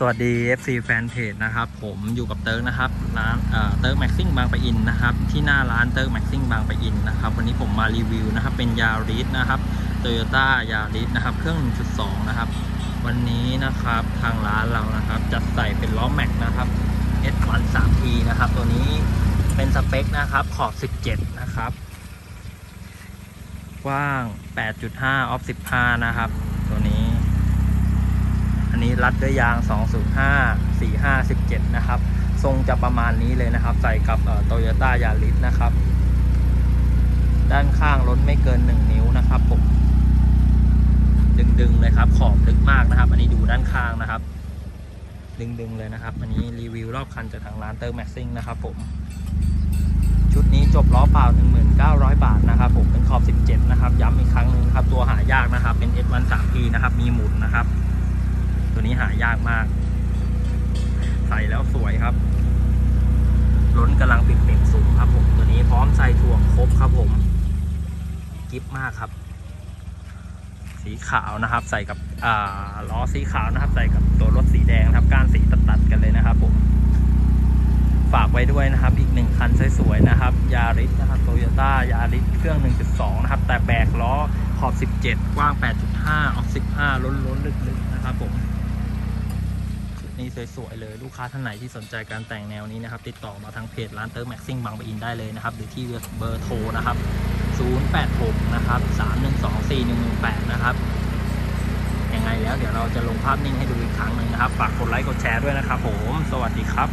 สวัสดี FC แฟนเพจนะครับ ผมอยู่กับเติร์กนะครับร้านเติร์กแม็กซิ่งบางปะอินนะครับ ที่หน้าร้านเติร์กแม็กซิ่งบางปะอินนะครับ วันนี้ผมมารีวิวนะครับ เป็นยาริสนะครับโตโยต้ายาริสนะครับ เครื่อง 1.2 นะครับ วันนี้นะครับทางร้านเรานะครับจัดใส่เป็นล้อแม็กนะครับ S1 3T นะครับ ตัวนี้เป็นสเปคนะครับ ขอบ 17 นะครับ กว้าง 8.5 ออฟ 15 นะครับ ตัวนี้ รัดด้วยยาง 205 45 17 นะครับ ทรงจะประมาณนี้เลยนะครับ ใส่กับโตโยต้ายาริสนะครับ ด้านข้างล้นไม่เกิน 1 นิ้วนะครับผม ดึงๆเลยครับ ขอบลึกมากนะครับ อันนี้ดูด้านข้างนะครับ ดึงๆเลยนะครับ อันนี้รีวิวรอบคันจากทางร้านเตอร์แม็กซิ่งนะครับผมชุดนี้จบล้อเปล่า 1900 บาทนะครับผมเป็นขอบ 17 นะครับ ย้ำอีกครั้งหนึ่งครับ ตัวหายากนะครับ เป็น S1 3P นะครับ มีหมุนนะครับ ตัวนี้หายากมาก ใส่แล้วสวยครับ ล้นกำลังปิดเป่งสูงครับผม ตัวนี้พร้อมใส่ถ่วงครบครับผม กิฟมากครับ สีขาวนะครับ ใส่กับอ่าล้อสีขาวนะครับ ใส่กับตัวรถสีแดงนะครับ ก้านสีตัดๆกันเลยนะครับผม ฝากไว้ด้วยนะครับ อีกหนึ่งคันสวยๆนะครับ ยาริสนะครับโตโยต้ายาริสเครื่อง 1.2 นะครับ แต่แบกล้อขอบ 17 กว้าง 8.5 ออก 15 ล้นๆลึกๆ นะครับผม นี่สวยๆเลยลูกค้าท่านไหนที่สนใจการแต่งแนวนี้นะครับ ติดต่อมาทางเพจร้านเติร์แม็กซิ่งบางปะอินได้เลยนะครับ หรือที่เบอร์โทรนะครับ 086 นะครับ 3124118 นะครับ ยังไงแล้วเดี๋ยวเราจะลงภาพนิ่งให้ดูอีกครั้งหนึ่งนะครับ ฝากกดไลค์กดแชร์ด้วยนะครับผม สวัสดีครับ